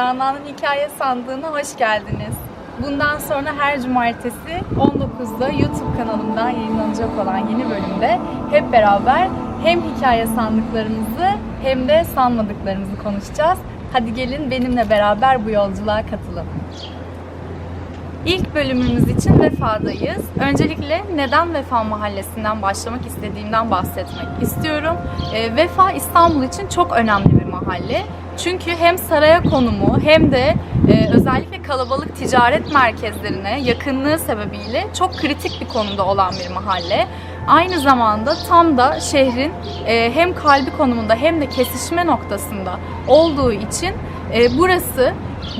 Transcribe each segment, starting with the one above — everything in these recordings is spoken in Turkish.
Rana'nın Hikaye Sandığı'na hoş geldiniz. Bundan sonra her cumartesi 19'da YouTube kanalımdan yayınlanacak olan yeni bölümde hep beraber hem hikaye sandıklarımızı hem de sanmadıklarımızı konuşacağız. Hadi gelin benimle beraber bu yolculuğa katılın. İlk bölümümüz için Vefa'dayız. Öncelikle neden Vefa Mahallesi'nden başlamak istediğimden bahsetmek istiyorum. E, Vefa İstanbul için çok önemli bir mahalle. Çünkü hem saraya konumu hem de e, özellikle kalabalık ticaret merkezlerine yakınlığı sebebiyle çok kritik bir konumda olan bir mahalle. Aynı zamanda tam da şehrin e, hem kalbi konumunda hem de kesişme noktasında olduğu için e, burası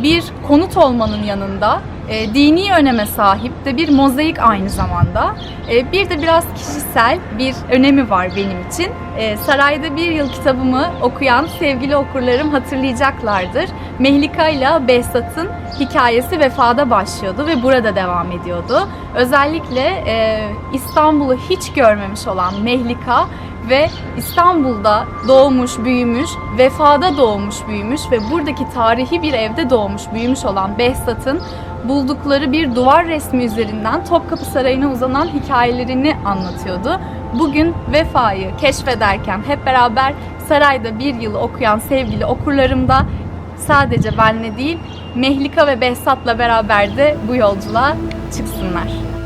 bir konut olmanın yanında e, dini öneme sahip de bir mozaik aynı zamanda. E, bir de biraz kişisel bir önemi var benim için. E, Sarayda Bir Yıl kitabımı okuyan sevgili okurlarım hatırlayacaklardır. Mehlika ile Behzat'ın hikayesi vefada başlıyordu ve burada devam ediyordu. Özellikle e, İstanbul'u hiç görmemiş olan Mehlika ve İstanbul'da doğmuş, büyümüş, vefada doğmuş, büyümüş ve buradaki tarihi bir evde doğmuş, büyümüş olan Behzat'ın buldukları bir duvar resmi üzerinden Topkapı Sarayı'na uzanan hikayelerini anlatıyordu. Bugün Vefa'yı keşfederken hep beraber sarayda bir yılı okuyan sevgili okurlarım da sadece benle değil Mehlika ve Behzat'la beraber de bu yolculuğa çıksınlar.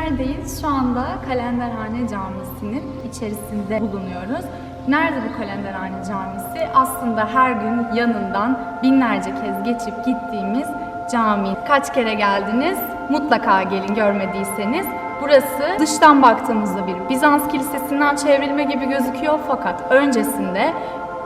Neredeyiz? Şu anda Kalenderhane Camisi'nin içerisinde bulunuyoruz. Nerede bu Kalenderhane Camisi? Aslında her gün yanından binlerce kez geçip gittiğimiz cami. Kaç kere geldiniz? Mutlaka gelin görmediyseniz. Burası dıştan baktığımızda bir Bizans kilisesinden çevrilme gibi gözüküyor fakat öncesinde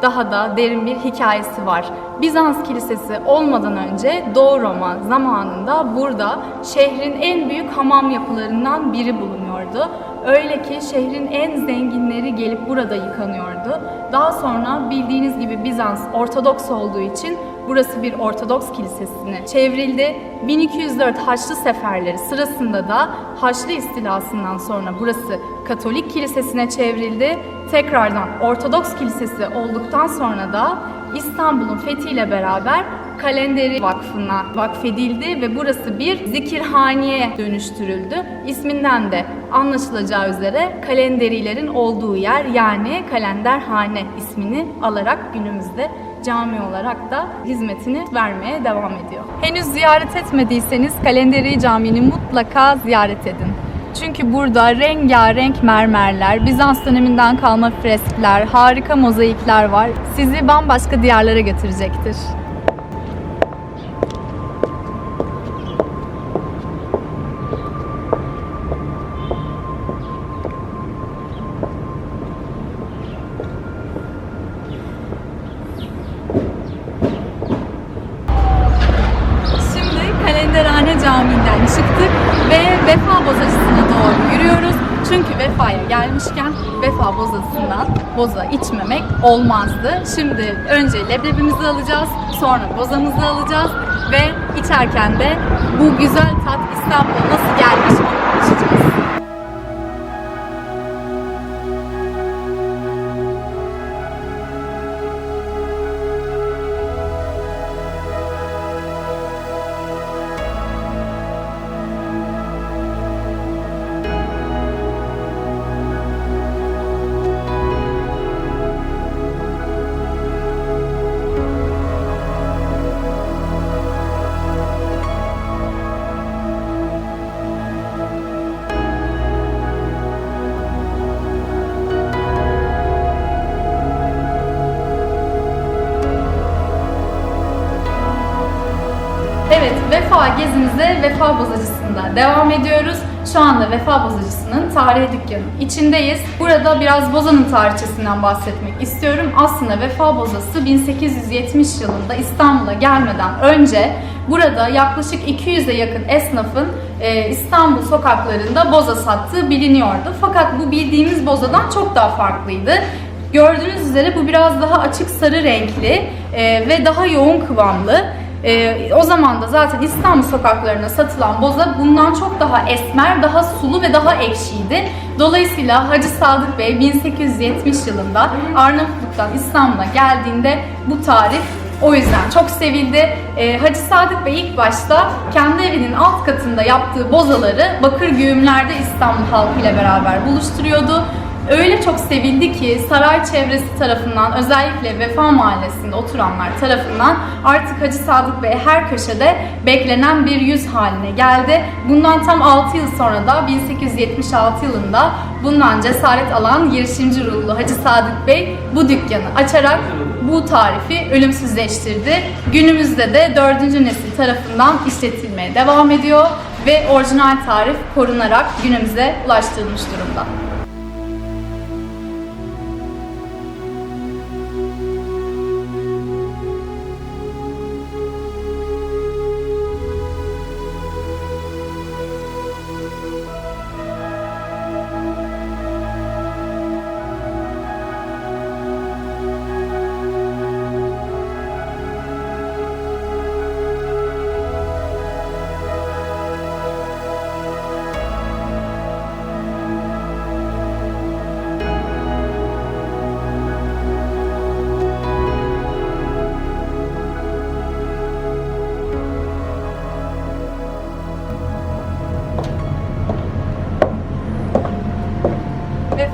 daha da derin bir hikayesi var. Bizans kilisesi olmadan önce Doğu Roma zamanında burada şehrin en büyük hamam yapılarından biri bulunuyordu. Öyle ki şehrin en zenginleri gelip burada yıkanıyordu. Daha sonra bildiğiniz gibi Bizans Ortodoks olduğu için burası bir Ortodoks kilisesine çevrildi. 1204 Haçlı seferleri sırasında da Haçlı istilasından sonra burası Katolik kilisesine çevrildi. Tekrardan Ortodoks kilisesi olduktan sonra da İstanbul'un fethiyle beraber Kalenderi Vakfı'na vakfedildi ve burası bir zikirhaneye dönüştürüldü. İsminden de anlaşılacağı üzere kalenderilerin olduğu yer yani Kalenderhane ismini alarak günümüzde cami olarak da hizmetini vermeye devam ediyor. Henüz ziyaret etmediyseniz Kalenderi Camii'ni mutlaka ziyaret edin. Çünkü burada rengarenk mermerler, Bizans döneminden kalma freskler, harika mozaikler var. Sizi bambaşka diyarlara götürecektir. Vefa Bozacısı'ndan boza içmemek olmazdı. Şimdi önce leblebimizi alacağız, sonra bozamızı alacağız ve içerken de bu güzel tat İstanbul'a nasıl gelmiş onu konuşacağız. Devam ediyoruz. Şu anda Vefa Bozacısı'nın tarihi dükkanı içindeyiz. Burada biraz Boza'nın tarihçesinden bahsetmek istiyorum. Aslında Vefa Bozası 1870 yılında İstanbul'a gelmeden önce burada yaklaşık 200'e yakın esnafın e, İstanbul sokaklarında boza sattığı biliniyordu. Fakat bu bildiğimiz bozadan çok daha farklıydı. Gördüğünüz üzere bu biraz daha açık sarı renkli e, ve daha yoğun kıvamlı. E, o zaman da zaten İstanbul sokaklarına satılan boza bundan çok daha esmer, daha sulu ve daha ekşiydi. Dolayısıyla Hacı Sadık Bey 1870 yılında Arnavutluk'tan İstanbul'a geldiğinde bu tarif o yüzden çok sevildi. Ee, Hacı Sadık Bey ilk başta kendi evinin alt katında yaptığı bozaları bakır güğümlerde İstanbul halkıyla beraber buluşturuyordu. Öyle çok sevildi ki saray çevresi tarafından özellikle Vefa Mahallesi'nde oturanlar tarafından artık Hacı Sadık Bey her köşede beklenen bir yüz haline geldi. Bundan tam 6 yıl sonra da 1876 yılında bundan cesaret alan girişimci ruhlu Hacı Sadık Bey bu dükkanı açarak bu tarifi ölümsüzleştirdi. Günümüzde de 4. nesil tarafından işletilmeye devam ediyor ve orijinal tarif korunarak günümüze ulaştırılmış durumda.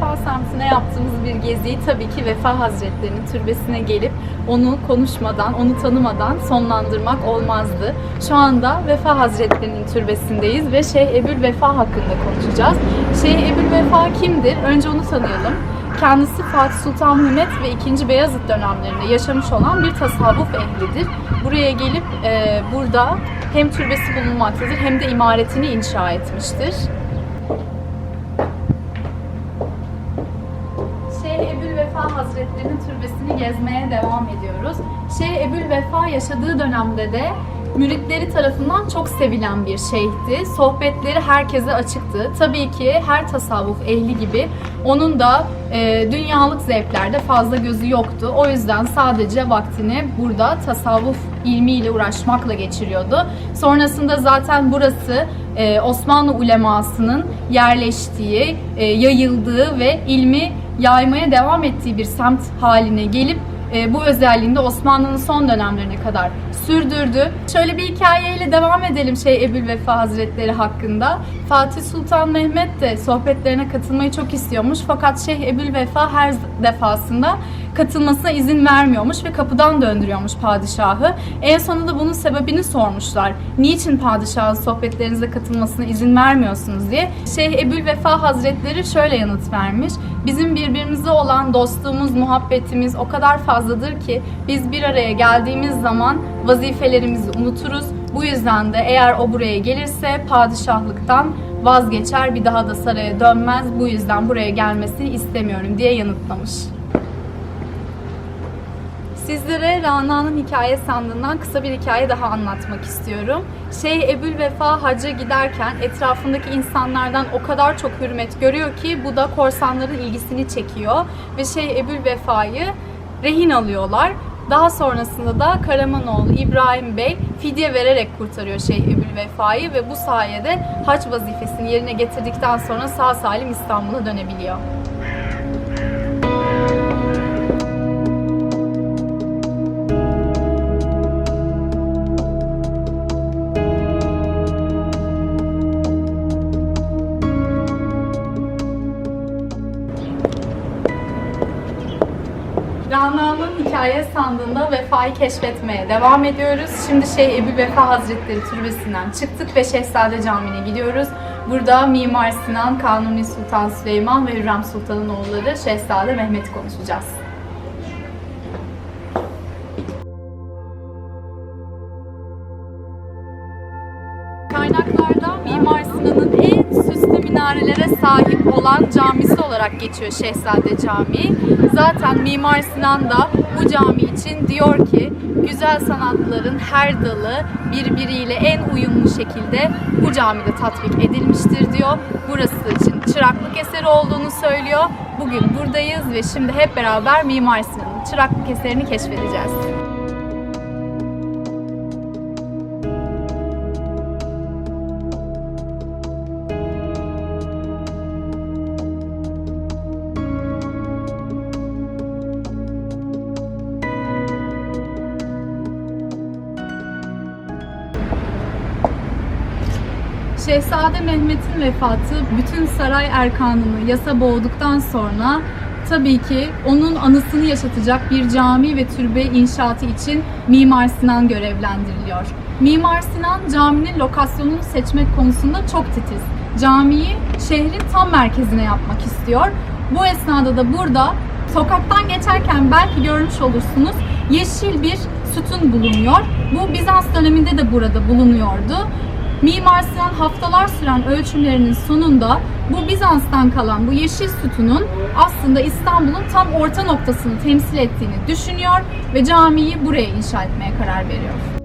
Vefa semtine yaptığımız bir geziyi tabii ki Vefa Hazretleri'nin türbesine gelip onu konuşmadan, onu tanımadan sonlandırmak olmazdı. Şu anda Vefa Hazretleri'nin türbesindeyiz ve Şeyh Ebül Vefa hakkında konuşacağız. Şeyh Ebül Vefa kimdir? Önce onu tanıyalım. Kendisi Fatih Sultan Mehmet ve 2. Beyazıt dönemlerinde yaşamış olan bir tasavvuf ehlidir. Buraya gelip e, burada hem türbesi bulunmaktadır hem de imaretini inşa etmiştir. Hazretleri'nin türbesini gezmeye devam ediyoruz. Şeyh Ebül Vefa yaşadığı dönemde de müritleri tarafından çok sevilen bir şeyhti. Sohbetleri herkese açıktı. Tabii ki her tasavvuf ehli gibi onun da e, dünyalık zevklerde fazla gözü yoktu. O yüzden sadece vaktini burada tasavvuf ilmiyle uğraşmakla geçiriyordu. Sonrasında zaten burası e, Osmanlı ulemasının yerleştiği, e, yayıldığı ve ilmi yaymaya devam ettiği bir semt haline gelip e, bu özelliğini de Osmanlı'nın son dönemlerine kadar sürdürdü. Şöyle bir hikayeyle devam edelim şey Ebul Vefa Hazretleri hakkında. Fatih Sultan Mehmet de sohbetlerine katılmayı çok istiyormuş fakat Şeyh Ebul Vefa her defasında katılmasına izin vermiyormuş ve kapıdan döndürüyormuş padişahı. En sonunda bunun sebebini sormuşlar. Niçin padişahın sohbetlerinize katılmasına izin vermiyorsunuz diye. Şeyh Ebul Vefa Hazretleri şöyle yanıt vermiş. Bizim birbirimize olan dostluğumuz, muhabbetimiz o kadar fazladır ki biz bir araya geldiğimiz zaman vazifelerimizi unuturuz. Bu yüzden de eğer o buraya gelirse padişahlıktan vazgeçer, bir daha da saraya dönmez. Bu yüzden buraya gelmesini istemiyorum diye yanıtlamış. Sizlere Rana'nın hikaye sandığından kısa bir hikaye daha anlatmak istiyorum. Şeyh Ebul Vefa hacca giderken etrafındaki insanlardan o kadar çok hürmet görüyor ki bu da korsanların ilgisini çekiyor ve Şeyh Ebul Vefa'yı rehin alıyorlar. Daha sonrasında da Karamanoğlu İbrahim Bey fidye vererek kurtarıyor Şeyh Ebul Vefa'yı ve bu sayede hac vazifesini yerine getirdikten sonra sağ salim İstanbul'a dönebiliyor. Rana'nın hikaye sandığında vefayı keşfetmeye devam ediyoruz. Şimdi Şeyh Ebu Vefa Hazretleri Türbesi'nden çıktık ve Şehzade Camii'ne gidiyoruz. Burada Mimar Sinan, Kanuni Sultan Süleyman ve Hürrem Sultan'ın oğulları Şehzade Mehmet'i konuşacağız. Minarelere sahip olan camisi olarak geçiyor Şehzade Camii. Zaten Mimar Sinan da bu cami için diyor ki güzel sanatların her dalı birbiriyle en uyumlu şekilde bu camide tatbik edilmiştir diyor. Burası için çıraklık eseri olduğunu söylüyor. Bugün buradayız ve şimdi hep beraber Mimar Sinan'ın çıraklık eserini keşfedeceğiz. Şehzade Mehmet'in vefatı bütün saray erkanını yasa boğduktan sonra tabii ki onun anısını yaşatacak bir cami ve türbe inşaatı için Mimar Sinan görevlendiriliyor. Mimar Sinan caminin lokasyonunu seçmek konusunda çok titiz. Camiyi şehrin tam merkezine yapmak istiyor. Bu esnada da burada sokaktan geçerken belki görmüş olursunuz yeşil bir sütun bulunuyor. Bu Bizans döneminde de burada bulunuyordu. Mimar Sinan haftalar süren ölçümlerinin sonunda bu Bizans'tan kalan bu yeşil sütunun aslında İstanbul'un tam orta noktasını temsil ettiğini düşünüyor ve camiyi buraya inşa etmeye karar veriyor.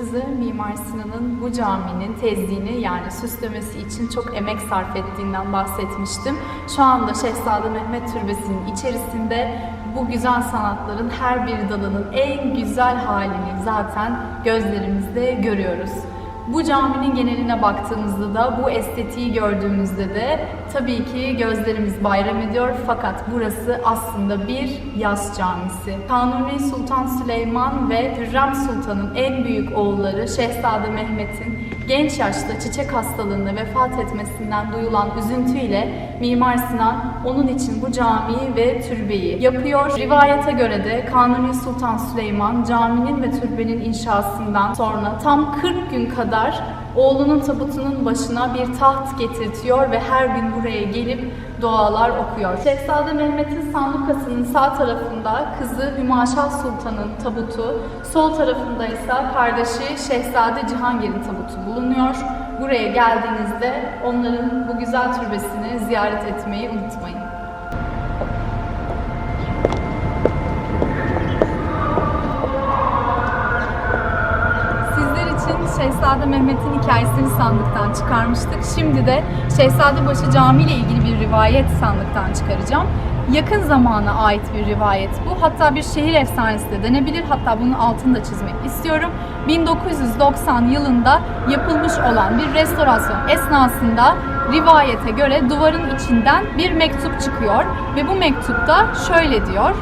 Size Mimar Sinan'ın bu caminin tezliğini yani süslemesi için çok emek sarf ettiğinden bahsetmiştim. Şu anda Şehzade Mehmet Türbesi'nin içerisinde bu güzel sanatların her bir dalının en güzel halini zaten gözlerimizde görüyoruz. Bu caminin geneline baktığımızda da bu estetiği gördüğümüzde de tabii ki gözlerimiz bayram ediyor fakat burası aslında bir yaz camisi. Kanuni Sultan Süleyman ve Hürrem Sultan'ın en büyük oğulları Şehzade Mehmet'in genç yaşta çiçek hastalığında vefat etmesinden duyulan üzüntüyle Mimar Sinan onun için bu camiyi ve türbeyi yapıyor. Rivayete göre de Kanuni Sultan Süleyman caminin ve türbenin inşasından sonra tam 40 gün kadar oğlunun tabutunun başına bir taht getirtiyor ve her gün buraya gelip dualar okuyor. Şehzade Mehmet'in sandıkasının sağ tarafında kızı Hümaşah Sultan'ın tabutu, sol tarafında ise kardeşi Şehzade Cihangir'in tabutu bulunuyor. Buraya geldiğinizde onların bu güzel türbesini ziyaret etmeyi unutmayın. Sizler için Şehzade Mehmet'in hikayesini sandıktan çıkarmıştık. Şimdi de Şehzadebaşı Camii ile ilgili bir rivayet sandıktan çıkaracağım. Yakın zamana ait bir rivayet bu. Hatta bir şehir efsanesi de denebilir. Hatta bunun altını da çizmek istiyorum. 1990 yılında yapılmış olan bir restorasyon esnasında rivayete göre duvarın içinden bir mektup çıkıyor ve bu mektupta şöyle diyor.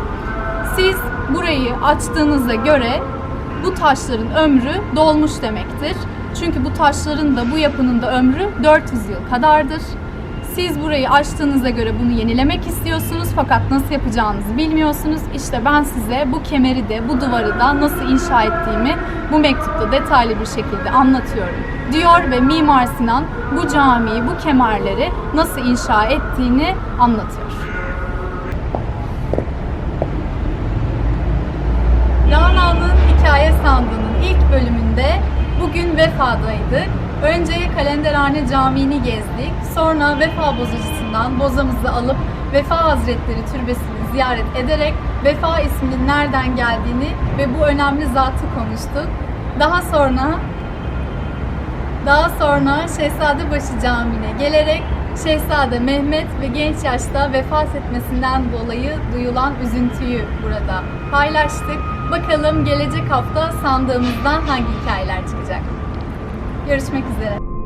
Siz burayı açtığınıza göre bu taşların ömrü dolmuş demektir. Çünkü bu taşların da bu yapının da ömrü 400 yıl kadardır. Siz burayı açtığınıza göre bunu yenilemek istiyorsunuz fakat nasıl yapacağınızı bilmiyorsunuz. İşte ben size bu kemeri de bu duvarı da nasıl inşa ettiğimi bu mektupta detaylı bir şekilde anlatıyorum diyor ve Mimar Sinan bu camiyi, bu kemerleri nasıl inşa ettiğini anlatıyor. Rana'nın Hikaye Sandığı'nın ilk bölümünde bugün Vefa'daydık. Önce Kalenderhane Camii'ni gezdik. Sonra Vefa bozacısından bozamızı alıp Vefa Hazretleri Türbesi'ni ziyaret ederek Vefa isminin nereden geldiğini ve bu önemli zatı konuştuk. Daha sonra daha sonra Şehzadebaşı Camii'ne gelerek Şehzade Mehmet ve genç yaşta vefat etmesinden dolayı duyulan üzüntüyü burada paylaştık. Bakalım gelecek hafta sandığımızdan hangi hikayeler çıkacak. Görüşmek üzere.